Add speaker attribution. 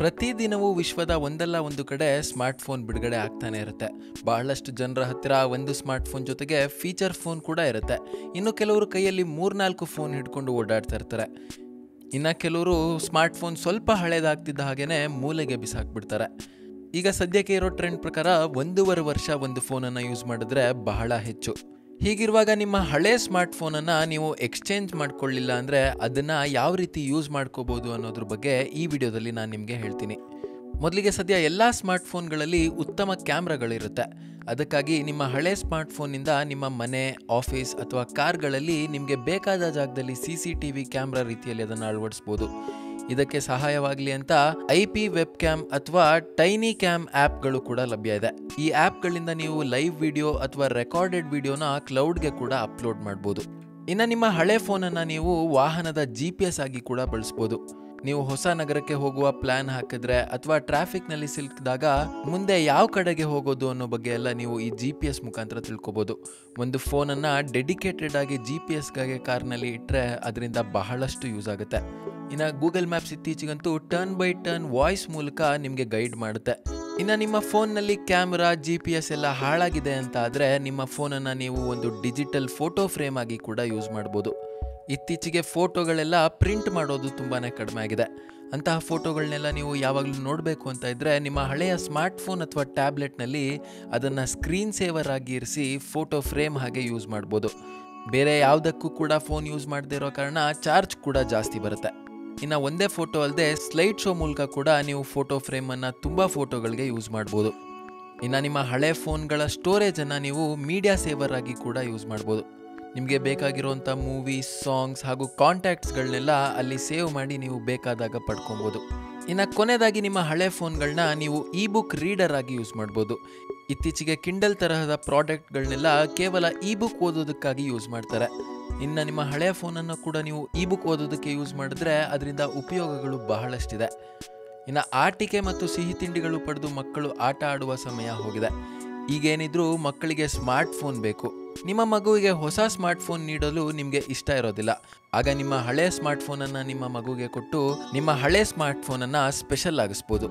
Speaker 1: ಪ್ರತಿದಿನವೂ ವಿಶ್ವದ ಒಂದಲ್ಲ ಒಂದು ಕಡೆ ಸ್ಮಾರ್ಟ್ ಫೋನ್ ಬಿಡುಗಡೆ ಆಗ್ತಾನೆ ಇರುತ್ತೆ. ಬಹಳಷ್ಟು ಜನರ ಹತ್ತಿರ ಒಂದು ಸ್ಮಾರ್ಟ್ಫೋನ್ ಜೊತೆಗೆ ಫೀಚರ್ ಫೋನ್ ಕೂಡ ಇರುತ್ತೆ. ಇನ್ನು ಕೆಲವರು ಕೈಯಲ್ಲಿ ಮೂರ್ನಾಲ್ಕು ಫೋನ್ ಹಿಡ್ಕೊಂಡು ಓಡಾಡ್ತಾ ಇರ್ತಾರೆ. ಇನ್ನು ಕೆಲವರು ಸ್ಮಾರ್ಟ್ ಫೋನ್ ಸ್ವಲ್ಪ ಹಳೇದಾಗ್ತಿದ್ದ ಹಾಗೇ ಮೂಲೆಗೆ ಬಿಸಾಕ್ಬಿಡ್ತಾರೆ. ಈಗ ಸದ್ಯಕ್ಕೆ ಇರೋ ಟ್ರೆಂಡ್ ಪ್ರಕಾರ ಒಂದೂವರೆ ವರ್ಷ ಒಂದು ಫೋನನ್ನು ಯೂಸ್ ಮಾಡಿದ್ರೆ ಬಹಳ ಹೆಚ್ಚು. ಹೀಗಿರುವಾಗ ನಿಮ್ಮ ಹಳೆ ಸ್ಮಾರ್ಟ್ಫೋನನ್ನು ನೀವು ಎಕ್ಸ್ಚೇಂಜ್ ಮಾಡ್ಕೊಳ್ಳಿಲ್ಲ ಅಂದರೆ ಅದನ್ನು ಯಾವ ರೀತಿ ಯೂಸ್ ಮಾಡ್ಕೋಬೋದು ಅನ್ನೋದ್ರ ಬಗ್ಗೆ ಈ ವಿಡಿಯೋದಲ್ಲಿ ನಾನು ನಿಮಗೆ ಹೇಳ್ತೀನಿ. ಮೊದಲಿಗೆ ಸದ್ಯ ಎಲ್ಲ ಸ್ಮಾರ್ಟ್ಫೋನ್ಗಳಲ್ಲಿ ಉತ್ತಮ ಕ್ಯಾಮ್ರಾಗಳಿರುತ್ತೆ. ಅದಕ್ಕಾಗಿ ನಿಮ್ಮ ಹಳೆ ಸ್ಮಾರ್ಟ್ಫೋನಿಂದ ನಿಮ್ಮ ಮನೆ, ಆಫೀಸ್ ಅಥವಾ ಕಾರ್ಗಳಲ್ಲಿ ನಿಮಗೆ ಬೇಕಾದ ಜಾಗದಲ್ಲಿ C C T V camera ರೀತಿಯಲ್ಲಿ ಅದನ್ನು ಅಳವಡಿಸ್ಬೋದು. ಇದಕ್ಕೆ ಸಹಾಯವಾಗಲಿ ಅಂತ ಐ ಪಿ ವೆಬ್ ಕ್ಯಾಮ್ ಅಥವಾ ಟೈನಿ ಕ್ಯಾಮ್ ಆ್ಯಪ್ಗಳು ಕೂಡ ಲಭ್ಯ ಇದೆ. ಈ ಆ್ಯಪ್ಗಳಿಂದ ನೀವು ಲೈವ್ ವಿಡಿಯೋ ಅಥವಾ ರೆಕಾರ್ಡೆಡ್ ವಿಡಿಯೋನ ಕ್ಲೌಡ್ಗೆ ಕೂಡ ಅಪ್ಲೋಡ್ ಮಾಡ್ಬೋದು. ಇನ್ನು ನಿಮ್ಮ ಹಳೆ ಫೋನನ್ನು ನೀವು ವಾಹನದ ಜಿ ಪಿ ಎಸ್ ಆಗಿ ಕೂಡ ಬಳಸ್ಬೋದು. ನೀವು ಹೊಸ ನಗರಕ್ಕೆ ಹೋಗುವ ಪ್ಲಾನ್ ಹಾಕಿದ್ರೆ ಅಥವಾ ಟ್ರಾಫಿಕ್ನಲ್ಲಿ ಸಿಲುಕಿದಾಗ ಮುಂದೆ ಯಾವ ಕಡೆಗೆ ಹೋಗೋದು ಅನ್ನೋ ಬಗ್ಗೆ ಎಲ್ಲ ನೀವು ಈ ಜಿ ಪಿ ಎಸ್ ಮುಖಾಂತರ ತಿಳ್ಕೊಬೋದು. ಒಂದು ಫೋನನ್ನು ಡೆಡಿಕೇಟೆಡ್ ಆಗಿ ಜಿ ಪಿ ಎಸ್ಗಾಗಿ ಕಾರ್ನಲ್ಲಿ ಇಟ್ಟರೆ ಅದರಿಂದ ಬಹಳಷ್ಟು ಯೂಸ್ ಆಗುತ್ತೆ. ಇನ್ನು ಗೂಗಲ್ ಮ್ಯಾಪ್ಸ್ ಇತ್ತೀಚೆಗಂತೂ ಟರ್ನ್ ಬೈ ಟರ್ನ್ ವಾಯ್ಸ್ ಮೂಲಕ ನಿಮಗೆ ಗೈಡ್ ಮಾಡುತ್ತೆ. ಇನ್ನು ನಿಮ್ಮ ಫೋನ್ನಲ್ಲಿ ಕ್ಯಾಮ್ರಾ ಜಿ ಪಿ ಎಸ್ ಎಲ್ಲ ಹಾಳಾಗಿದೆ ಅಂತ ಆದರೆ ನಿಮ್ಮ ಫೋನನ್ನು ನೀವು ಒಂದು ಡಿಜಿಟಲ್ ಫೋಟೋ ಫ್ರೇಮ್ ಆಗಿ ಕೂಡ ಯೂಸ್ ಮಾಡ್ಬೋದು. ಇತ್ತೀಚೆಗೆ ಫೋಟೋಗಳೆಲ್ಲ ಪ್ರಿಂಟ್ ಮಾಡೋದು ತುಂಬಾ ಕಡಿಮೆ ಆಗಿದೆ. ಅಂತಹ ಫೋಟೋಗಳನ್ನೆಲ್ಲ ನೀವು ಯಾವಾಗಲೂ ನೋಡಬೇಕು ಅಂತ ಇದ್ದರೆ ನಿಮ್ಮ ಹಳೆಯ ಸ್ಮಾರ್ಟ್ ಫೋನ್ ಅಥವಾ ಟ್ಯಾಬ್ಲೆಟ್ನಲ್ಲಿ ಅದನ್ನು ಸ್ಕ್ರೀನ್ ಸೇವರ್ ಆಗಿ ಇರಿಸಿ ಫೋಟೋ ಫ್ರೇಮ್ ಹಾಗೆ ಯೂಸ್ ಮಾಡ್ಬೋದು. ಬೇರೆ ಯಾವುದಕ್ಕೂ ಕೂಡ ಫೋನ್ ಯೂಸ್ ಮಾಡದೇ ಇರೋ ಕಾರಣ ಚಾರ್ಜ್ ಕೂಡ ಜಾಸ್ತಿ ಬರುತ್ತೆ. ಇನ್ನು ಒಂದೇ ಫೋಟೋ ಅಲ್ಲದೆ ಸ್ಲೈಡ್ ಶೋ ಮೂಲಕ ಕೂಡ ನೀವು ಫೋಟೋ ಫ್ರೇಮನ್ನು ತುಂಬ ಫೋಟೋಗಳಿಗೆ ಯೂಸ್ ಮಾಡ್ಬೋದು. ಇನ್ನು ನಿಮ್ಮ ಹಳೆ ಫೋನ್ಗಳ ಸ್ಟೋರೇಜನ್ನು ನೀವು ಮೀಡಿಯಾ ಸೇವರ್ ಆಗಿ ಕೂಡ ಯೂಸ್ ಮಾಡ್ಬೋದು. ನಿಮಗೆ ಬೇಕಾಗಿರುವಂಥ ಮೂವೀಸ್ ಸಾಂಗ್ಸ್ ಹಾಗೂ ಕಾಂಟ್ಯಾಕ್ಟ್ಸ್ಗಳನ್ನೆಲ್ಲ ಅಲ್ಲಿ ಸೇವ್ ಮಾಡಿ ನೀವು ಬೇಕಾದಾಗ ಪಡ್ಕೊಬೋದು. ಇನ್ನು ಕೊನೆಯದಾಗಿ ನಿಮ್ಮ ಹಳೆ ಫೋನ್ಗಳನ್ನ ನೀವು ಇ ಬುಕ್ ರೀಡರ್ ಆಗಿ ಯೂಸ್ ಮಾಡ್ಬೋದು. ಇತ್ತೀಚೆಗೆ ಕಿಂಡಲ್ ತರಹದ ಪ್ರಾಡಕ್ಟ್ಗಳನ್ನೆಲ್ಲ ಕೇವಲ ಇ ಬುಕ್ ಓದೋದಕ್ಕಾಗಿ ಯೂಸ್ ಮಾಡ್ತಾರೆ. ಇನ್ನು ನಿಮ್ಮ ಹಳೆಯ ಫೋನನ್ನು ಕೂಡ ನೀವು ಇ ಬುಕ್ ಓದೋದಕ್ಕೆ ಯೂಸ್ ಮಾಡಿದ್ರೆ ಅದರಿಂದ ಉಪಯೋಗಗಳು ಬಹಳಷ್ಟಿದೆ. ಇನ್ನು ಆಟಿಕೆ ಮತ್ತು ಸಿಹಿ ತಿಂಡಿಗಳು ಪಡೆದು ಮಕ್ಕಳು ಆಟ ಆಡುವ ಸಮಯ ಹೋಗಿದೆ. ಈಗೇನಿದ್ರೂ ಮಕ್ಕಳಿಗೆ ಸ್ಮಾರ್ಟ್ ಫೋನ್ ಬೇಕು. ನಿಮ್ಮ ಮಗುವಿಗೆ ಹೊಸ ಸ್ಮಾರ್ಟ್ ಫೋನ್ ನೀಡಲು ನಿಮಗೆ ಇಷ್ಟ ಇರೋದಿಲ್ಲ. ಆಗ ನಿಮ್ಮ ಹಳೆ ಸ್ಮಾರ್ಟ್ ಫೋನನ್ನು ನಿಮ್ಮ ಮಗುವಿಗೆ ಕೊಟ್ಟು ನಿಮ್ಮ ಹಳೆ ಸ್ಮಾರ್ಟ್ ಫೋನನ್ನು ಸ್ಪೆಷಲ್ ಆಗಿಸ್ಬೋದು.